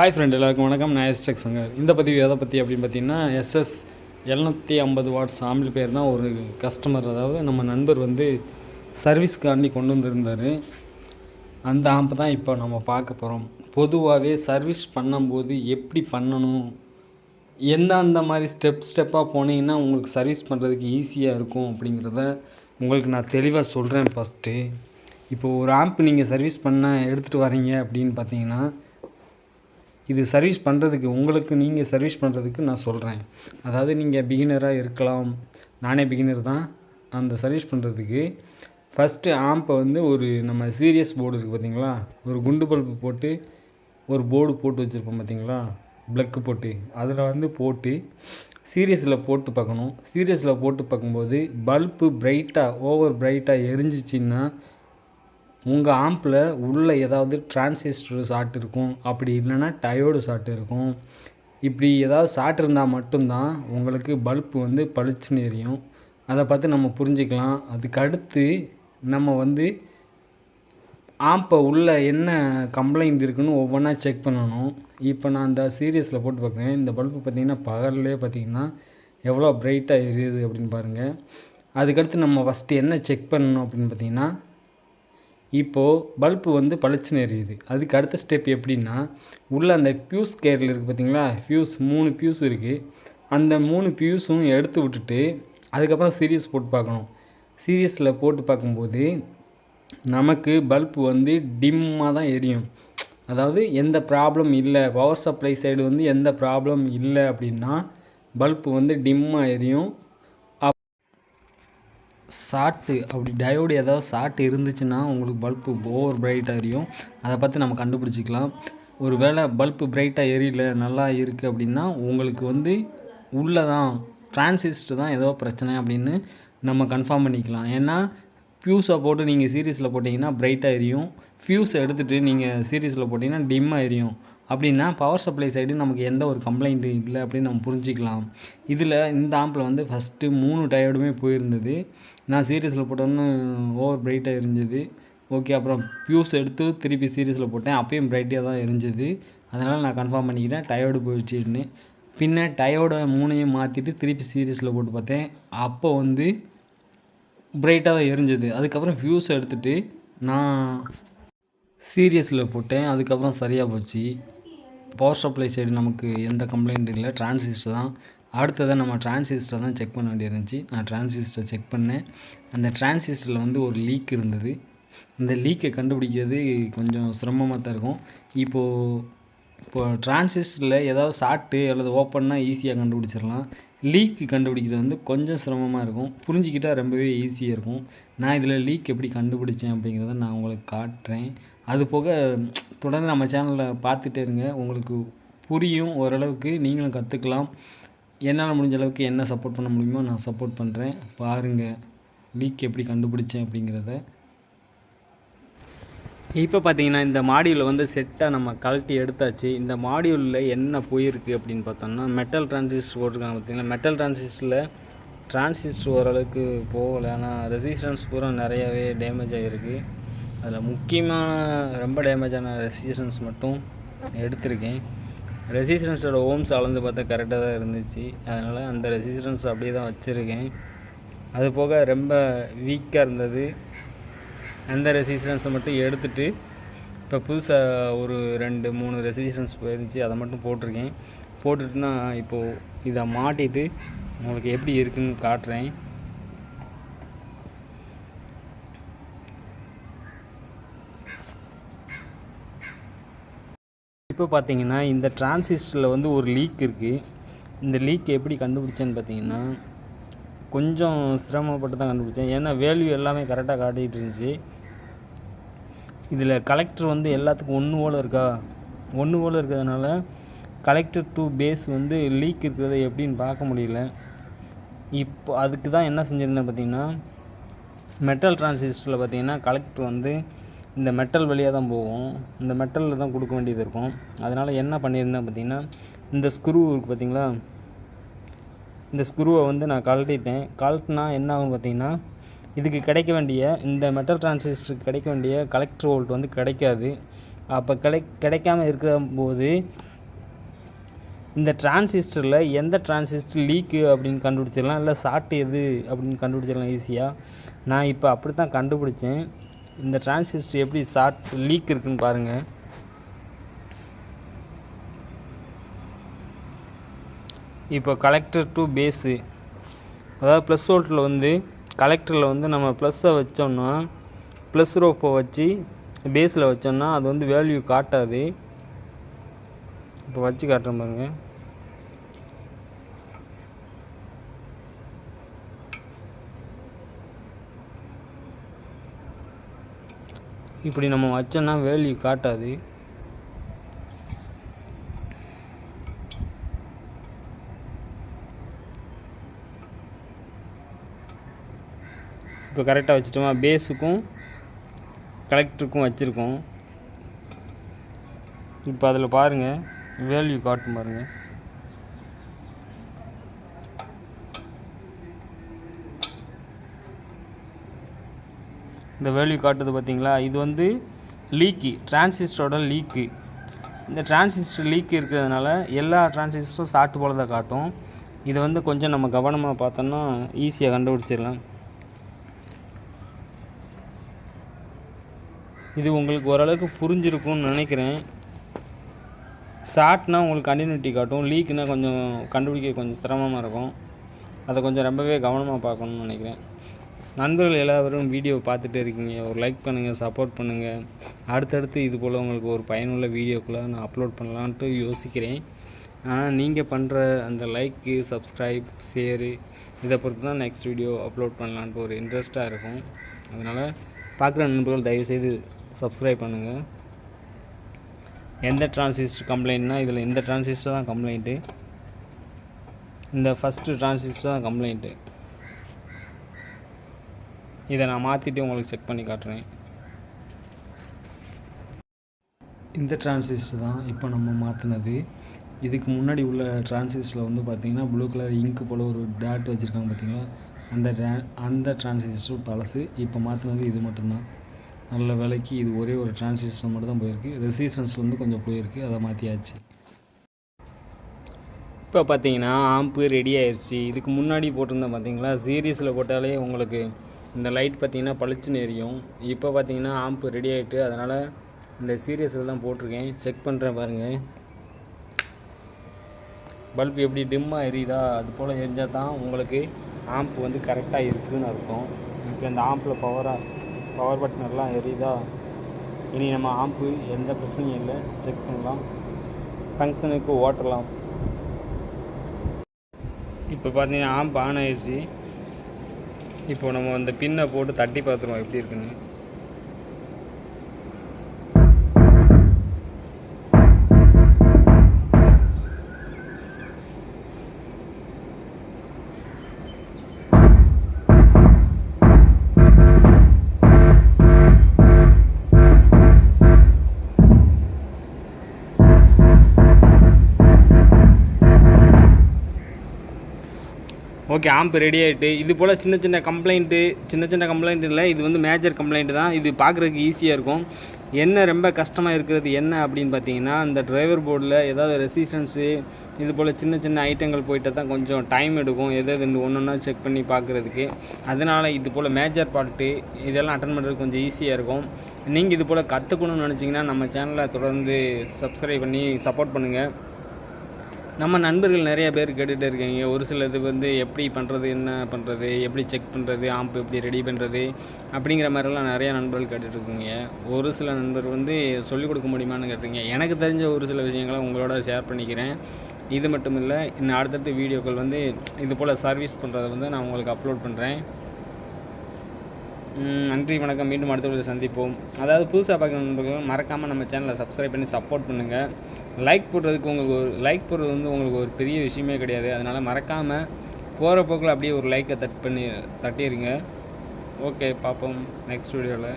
Hi friend எல்லாருக்கும் வணக்கம். நான் எஸ்டெக் சங்கர் இந்த பதிவு எதை பற்றி அப்படின்னு பார்த்தீங்கன்னா எஸ்எஸ் எழுநூற்றி ஐம்பது வாட்ஸ் ஆம்பிள் பேர் தான் ஒரு கஸ்டமர் அதாவது நம்ம நண்பர் வந்து சர்வீஸ்க்காண்டி கொண்டு வந்திருந்தார். அந்த ஆம்பை தான் இப்போ நம்ம பார்க்க போகிறோம் பொதுவாகவே சர்வீஸ் பண்ணும்போது எப்படி பண்ணணும்? எந்த அந்த மாதிரி ஸ்டெப் ஸ்டெப்பாக போனீங்கன்னா உங்களுக்கு சர்வீஸ் பண்ணுறதுக்கு ஈஸியாக இருக்கும் அப்படிங்கிறத உங்களுக்கு நான் தெளிவாக சொல்கிறேன் ஃபஸ்ட்டு இப்போ ஒரு ஆம்ப் நீங்கள் சர்வீஸ் பண்ண எடுத்துகிட்டு வரீங்க அப்படின்னு பார்த்தீங்கன்னா இது சர்வீஸ் பண்ணுறதுக்கு உங்களுக்கு நீங்கள் சர்வீஸ் பண்ணுறதுக்கு நான் சொல்கிறேன் அதாவது நீங்கள் பிகினராக இருக்கலாம். நானே பிகினர் தான். அந்த சர்வீஸ் பண்ணுறதுக்கு ஃபஸ்ட்டு ஆம்பை வந்து ஒரு நம்ம சீரியஸ் போர்டு இருக்குது பார்த்தீங்களா ஒரு குண்டு பல்பு போட்டு ஒரு போர்டு போட்டு வச்சுருப்போம் பார்த்தீங்களா ப்ளக்கு போட்டு. அதில் வந்து போட்டு சீரியஸில் போட்டு பார்க்கணும். சீரியஸில் போட்டு பார்க்கும்போது பல்பு பிரைட்டாக ஓவர் பிரைட்டாக எரிஞ்சிச்சின்னா உங்கள் ஆம்பில் உள்ளே ஏதாவது டிரான்சிஸ்டர் ஷார்ட் இருக்கும் அப்படி இல்லைன்னா டயோடு ஷார்ட் இருக்கும். இப்படி ஏதாவது ஷார்ட் இருந்தால் மட்டும்தான் உங்களுக்கு பல்ப் வந்து பளிச்சுன்னு எரியும். அதை பார்த்து நம்ம புரிஞ்சுக்கலாம். அதுக்கு அடுத்து நம்ம வந்து ஆம்பை உள்ள என்ன கம்ப்ளைண்ட் இருக்குன்னு ஒவ்வொன்றா செக் பண்ணணும். இப்போ நான் அந்த சீரியஸில் போட்டு பார்க்குறேன். இந்த பல்பு பார்த்தீங்கன்னா பகல்லே பார்த்தீங்கன்னா எவ்வளோ ப்ரைட்டாக எரியுது அப்படின்னு பாருங்கள் அதுக்கடுத்து நம்ம ஃபஸ்ட்டு என்ன செக் பண்ணணும் அப்படின்னு பார்த்தீங்கன்னா இப்போது பல்பு வந்து பளிச்சுன்னு எரியுது. அதுக்கு அடுத்த ஸ்டெப் எப்படின்னா உள்ளே அந்த பியூஸ் கேரில் இருக்குது பார்த்தீங்களா ஃபியூஸ் மூணு பியூஸ் இருக்குது அந்த மூணு பியூஸும் எடுத்து விட்டுட்டு அதுக்கப்புறம் சீரியஸ் போட்டு பார்க்கணும். சீரியஸில் போட்டு பார்க்கும்போது நமக்கு பல்பு வந்து டிம்மாக தான் எரியும். அதாவது எந்த ப்ராப்ளம் இல்லை. பவர் சப்ளை சைடு வந்து எந்த ப்ராப்ளம் இல்லை அப்படின்னா பல்பு வந்து டிம்மாக எரியும். ஷார்ட்டு அப்படி டயோடு ஏதாவது ஷார்ட் இருந்துச்சுன்னா உங்களுக்கு பல்பு ஓவர் பிரைட்டாக எரியும். அதை பார்த்து நம்ம கண்டுபிடிச்சிக்கலாம். ஒரு வேளை பல்பு பிரைட்டாக எரியல நல்லா இருக்குது அப்படின்னா உங்களுக்கு வந்து உள்ளே தான் டிரான்சிஸ்டர் தான் ஏதோ பிரச்சனை அப்படின்னு நம்ம கன்ஃபார்ம் பண்ணிக்கலாம். ஏன்னா ஃபியூஸை போட்டு நீங்கள் சீரியஸில் போட்டிங்கன்னா பிரைட்டாக எரியும். ஃபியூஸை எடுத்துகிட்டு நீங்கள் சீரியஸில் போட்டிங்கன்னா டிம்மாக எரியும். அப்படின்னா பவர் சப்ளை சைடு நமக்கு எந்த ஒரு கம்ப்ளைண்ட்டும் இல்லை அப்படின்னு நம்ம புரிஞ்சிக்கலாம். இதில் இந்த ஆம்பில் வந்து ஃபஸ்ட்டு மூணு டயர்டுமே போயிருந்தது. நான் சீரியஸில் போட்டோன்னு ஓவர் பிரைட்டாக இருந்தது. ஓகே அப்புறம் ஃபியூஸ் எடுத்து திருப்பி சீரியஸில் போட்டேன். அப்பயும் பிரைட்டாக தான் இருந்துது. அதனால் நான் கன்ஃபார்ம் பண்ணிக்கிறேன் டயர்டு போயிடுச்சுன்னு. பின்ன டயோட மூணையும் மாற்றிட்டு திருப்பி சீரியஸில் போட்டு பார்த்தேன். அப்போ வந்து பிரைட்டாக தான் எரிஞ்சது அதுக்கப்புறம் ஃபியூஸ் எடுத்துகிட்டு நான் சீரியஸில் போட்டேன். அதுக்கப்புறம் சரியாக போச்சு. பவர் சப்ளை சைடு நமக்கு எந்த கம்ப்ளைண்ட் இல்லை. டிரான்சிஸ்டர் தான். அடுத்ததாக நம்ம டிரான்சிஸ்டர் தான் செக் பண்ண வேண்டியது இருந்துச்சு நான் டிரான்சிஸ்டர் செக் பண்ணேன். அந்த டிரான்சிஸ்டரில் வந்து ஒரு லீக் இருந்தது. இந்த லீக்கை கண்டுபிடிக்கிறது கொஞ்சம் சிரமமாக தான் இருக்கும். இப்போது இப்போ டிரான்சிஸ்டரில் ஏதாவது ஷார்ட்டு அல்லது ஓப்பன்னா ஈஸியாக கண்டுபிடிச்சிடலாம். லீக் கண்டுபிடிக்கிறது வந்து கொஞ்சம் சிரமமாக இருக்கும். புரிஞ்சிக்கிட்டால் ரொம்பவே ஈஸியாக இருக்கும். நான் இதில் லீக் எப்படி கண்டுபிடிச்சேன் அப்படிங்கிறத நான் உங்களுக்கு காட்டுறேன். அது போக தொடர்ந்து நம்ம சேனலில் பார்த்துட்டே இருங்க. உங்களுக்கு புரியும் ஓரளவுக்கு நீங்களும் கற்றுக்கலாம் என்னால் முடிஞ்ச அளவுக்கு என்ன சப்போர்ட் பண்ண முடியுமோ நான் சப்போர்ட் பண்ணுறேன் பாருங்கள் லீக் எப்படி கண்டுபிடிச்சேன் அப்படிங்கிறத. இப்போ பார்த்தீங்கன்னா இந்த மாடியூலில் வந்து செட்டாக நம்ம கழட்டி எடுத்தாச்சு. இந்த மாடியூலில் என்ன போயிருக்கு அப்படின்னு பார்த்தோம்னா மெட்டல் டிரான்சிஸ்டர் போட்டிருக்காங்க பார்த்தீங்கன்னா மெட்டல் டிரான்சிஸ்டரில் டிரான்சிஸ்டர் ஓரளவுக்கு போகலை. ஆனால் ரெசிஸ்டன்ஸ் பூரா நிறையாவே டேமேஜ் ஆகிருக்கு அதில் முக்கியமான ரொம்ப டேமேஜான ரெசிஸ்டன்ஸ் மட்டும் எடுத்திருக்கேன். ரெசிஸ்டன்ஸோட ஓம்ஸ் அளந்து பார்த்தா கரெக்டாக தான் இருந்துச்சு. அதனால் அந்த ரெசிஸ்டன்ஸ் அப்படியே தான் வச்சுருக்கேன். அது போக ரொம்ப வீக்காக இருந்தது. அந்த ரெசிஸ்டன்ஸை மட்டும் எடுத்துகிட்டு இப்போ புதுசாக ஒரு ரெண்டு மூணு ரெசிஸ்டன்ஸ் போயிருந்துச்சு. அதை மட்டும் போட்டிருக்கேன். போட்டுட்டுனா இப்போது இதை மாட்டிட்டு உங்களுக்கு எப்படி இருக்குன்னு காட்டுறேன். இப்போ பார்த்தீங்கன்னா இந்த டிரான்சிஸ்டரில் வந்து ஒரு லீக் இருக்குது இந்த லீக் எப்படி கண்டுபிடிச்சேன்னு பார்த்தீங்கன்னா கொஞ்சம் சிரமப்பட்டு தான் கண்டுபிடிச்சேன். ஏன்னா வேல்யூ எல்லாமே கரெக்டாக காட்டிகிட்டு இருந்துச்சு. இதில் கலெக்டர் வந்து எல்லாத்துக்கும் ஒன்று போல் இருக்கா? ஒன்று போல் இருக்கிறதுனால கலெக்டர் டூ பேஸ் வந்து லீக் இருக்கிறத எப்படின்னு பார்க்க முடியல. இப்போ அதுக்கு தான் என்ன செஞ்சுருந்தேன் பார்த்தீங்கன்னா மெட்டல் டிரான்சிஸ்டரில் பார்த்தீங்கன்னா கலெக்டர் வந்து இந்த மெட்டல் வழியாக தான் போகும். இந்த மெட்டலில் தான் கொடுக்க வேண்டியது இருக்கும். அதனால் என்ன பண்ணியிருந்தேன் பார்த்தீங்கன்னா இந்த ஸ்க்ரூ இருக்குது பார்த்திங்களா? இந்த ஸ்க்ரூவை வந்து நான் கழட்டிட்டேன். கழட்டினா என்ன ஆகும் பார்த்தீங்கன்னா இதுக்கு கிடைக்க வேண்டிய இந்த மெட்டல் டிரான்சிஸ்டருக்கு கிடைக்க வேண்டிய கலெக்டர் வோல்ட் வந்து கிடைக்காது. அப்போ கிடை கிடைக்காம இருக்கிற போது இந்த டிரான்சிஸ்டரில் எந்த டிரான்சிஸ்டர் லீக்கு அப்படின்னு கண்டுபிடிச்சிடலாம் இல்லை ஷார்ட் எது அப்படின்னு கண்டுபிடிச்சிடலாம் ஈஸியாக நான் இப்போ அப்படி தான் கண்டுபிடிச்சேன். இந்த டிரான்சிஸ்டர் எப்படி ஷார்ட் லீக் இருக்குன்னு பாருங்கள் இப்போ கலெக்டர் டு பேஸு அதாவது ப்ளஸ் வோல்ட்டில் வந்து கலெக்டரில் வந்து நம்ம ப்ளஸ்ஸை வச்சோம்னா ப்ளஸ் ரோப்பை வச்சு பேஸில் வச்சோம்னா அது வந்து வேல்யூ காட்டாது. இப்போ வச்சு காட்டுறேன் பாருங்கள் இப்படி நம்ம வச்சோம்னா வேல்யூ காட்டாது. இப்போ கரெக்டாக வச்சுட்டோமா? பேஸுக்கும் கலெக்டருக்கும் வச்சுருக்கோம். இப்போ அதில் பாருங்கள் வேல்யூ காட்டும் பாருங்கள் இந்த வேல்யூ காட்டுது பார்த்தீங்களா இது வந்து லீக்கு டிரான்சிஸ்டரோட லீக்கு இந்த டிரான்சிஸ்டர் லீக் இருக்கிறதுனால எல்லா டிரான்சிஸ்டரும் சாட்டு போல தான் காட்டும். இதை வந்து கொஞ்சம் நம்ம கவனமாக பார்த்தோம்னா ஈஸியாக கண்டுபிடிச்சிடலாம். இது உங்களுக்கு ஓரளவுக்கு புரிஞ்சிருக்கும்னு நினைக்கிறேன். ஷார்ட்னால் உங்களுக்கு கண்டினியூட்டி காட்டும். லீக்னா கொஞ்சம் கண்டுபிடிக்க கொஞ்சம் சிரமமாக இருக்கும். அதை கொஞ்சம் ரொம்பவே கவனமாக பார்க்கணும்னு நினைக்கிறேன். நண்பர்கள் எல்லாரும் வீடியோ பார்த்துட்டு இருக்கீங்க. ஒரு லைக் பண்ணுங்கள் சப்போர்ட் பண்ணுங்கள் அடுத்தடுத்து இது போல் உங்களுக்கு ஒரு பயனுள்ள வீடியோக்குள்ளே நான் அப்லோட் பண்ணலான்ட்டு யோசிக்கிறேன். ஆனால் நீங்கள் பண்ணுற அந்த லைக்கு சப்ஸ்கிரைப் ஷேரு இதை பொறுத்து தான் நெக்ஸ்ட் வீடியோ அப்லோட் பண்ணலான்ட்டு ஒரு இன்ட்ரெஸ்ட்டாக இருக்கும். அதனால் பார்க்குற நண்பர்கள் தயவுசெய்து சப்ஸ்கிரைப் பண்ணுங்கள் எந்த டிரான்சிஸ்டர் கம்ப்ளைண்ட்னா இதில் இந்த டிரான்சிஸ்டர் தான் கம்ப்ளைண்ட்டு இந்த ஃபஸ்ட்டு டிரான்சிஸ்டர் தான் கம்ப்ளைண்ட்டு இதை நான் மாற்றிட்டு உங்களுக்கு செக் பண்ணி காட்டுறேன். இந்த டிரான்சிஸ்டர் தான் இப்போ நம்ம மாற்றினது இதுக்கு முன்னாடி உள்ள டிரான்சிஸ்டரில் வந்து பார்த்திங்கன்னா ப்ளூ கலர் இங்கு போல் ஒரு டேட் வச்சுருக்காங்க பார்த்தீங்களா? அந்த டே அந்த டிரான்சிஸ்டர் பழசு இப்போ மாற்றினது இது மட்டும்தான். நல்ல விலைக்கு இது ஒரே ஒரு டிரான்சிஸ்டர் மட்டும் தான் போயிருக்கு. ரெசிஸ்டன்ஸ் வந்து கொஞ்சம் போயிருக்கு. அதை மாற்றியாச்சு இப்போ பார்த்தீங்கன்னா ஆம்பு ரெடி ஆயிடுச்சு இதுக்கு முன்னாடி போட்டிருந்தேன் பார்த்தீங்களா? சீரீஸில் போட்டாலே உங்களுக்கு இந்த லைட் பார்த்தீங்கன்னா பளிச்சுன்னு எரியும். இப்போ பார்த்தீங்கன்னா ஆம்பு ரெடி ஆகிட்டு அதனால் இந்த சீரியஸில் தான் போட்டிருக்கேன். செக் பண்ணுறேன் பாருங்கள் பல்ப் எப்படி டிம்மாக எரியுதா அது போல் எரிஞ்சால் தான் உங்களுக்கு ஆம்ப் வந்து கரெக்டாக இருக்குதுன்னு அர்த்தம். இப்போ இந்த ஆம்பில் பவராக பவர் பட்டன் எல்லாம் எரியுதா? இனி நம்ம ஆம்பு எந்த பிரச்சனையும் இல்லை. செக் பண்ணலாம். ஃபங்க்ஷனுக்கு ஓட்டலாம் இப்போ பார்த்தீங்கன்னா ஆம்ப் ஆன் ஆயிடுச்சு. இப்போ நம்ம அந்த பின்னை போட்டு தட்டி பார்த்துருவோம். எப்படி இருக்குன்னு. ஓகே ஆம்ப் ரெடி ஆகிட்டு இது போல் சின்ன சின்ன கம்ப்ளைண்ட்டு சின்ன சின்ன கம்ப்ளைண்ட் இல்லை இது வந்து மேஜர் கம்ப்ளைண்ட் தான். இது பார்க்குறதுக்கு ஈஸியாக இருக்கும். என்ன ரொம்ப கஷ்டமாக இருக்கிறது என்ன அப்படின்னு பார்த்தீங்கன்னா இந்த டிரைவர் போர்டில் ஏதாவது ரெசிஸ்டன்ஸு இது போல் சின்ன சின்ன ஐட்டங்கள் போயிட்டு தான் கொஞ்சம் டைம் எடுக்கும். எது எது ஒன்று ஒன்றா செக் பண்ணி பார்க்குறதுக்கு அதனால் இது போல் மேஜர் பார்ட்டு இதெல்லாம் அட்டன் பண்ணுறதுக்கு கொஞ்சம் ஈஸியாக இருக்கும். நீங்கள் இது போல் கற்றுக்கணும்னு நினச்சிங்கன்னா நம்ம சேனலை தொடர்ந்து சப்ஸ்கிரைப் பண்ணி சப்போர்ட் பண்ணுங்கள் நம்ம நண்பர்கள் நிறைய பேர் கேட்டுகிட்டே இருக்கீங்க. ஒரு சிலது வந்து எப்படி பண்ணுறது என்ன பண்ணுறது எப்படி செக் பண்ணுறது ஆம்ப் எப்படி ரெடி பண்ணுறது அப்படிங்கிற மாதிரிலாம் நிறையா நண்பர்கள் கேட்டுட்ருக்கீங்க ஒரு சில நண்பர் வந்து சொல்லிக் கொடுக்க முடியுமான்னு கேட்டிருக்கீங்க. எனக்கு தெரிஞ்ச ஒரு சில விஷயங்களை உங்களோட ஷேர் பண்ணிக்கிறேன். இது மட்டும் இல்லை இன்னும் அடுத்தடுத்த வீடியோக்கள் வந்து இது போல் சர்வீஸ் பண்ணுறதை வந்து நான் உங்களுக்கு அப்லோட் பண்ணுறேன் நன்றி வணக்கம். மீண்டும் அடுத்த வீடியோவில் சந்திப்போம். அதாவது புதுசாக பார்க்குற நண்பர்கள் மறக்காமல் நம்ம சேனலை சப்ஸ்கிரைப் பண்ணி சப்போர்ட் பண்ணுங்கள் லைக் போடுறதுக்கு உங்களுக்கு ஒரு லைக் போடுறது வந்து உங்களுக்கு ஒரு பெரிய விஷயமே கிடையாது. அதனால் மறக்காமல் போகிற போக்கில் அப்படியே ஒரு லைக்கை தட் பண்ணி தட்டிடுங்க ஓகே பார்ப்போம் நெக்ஸ்ட் வீடியோவில்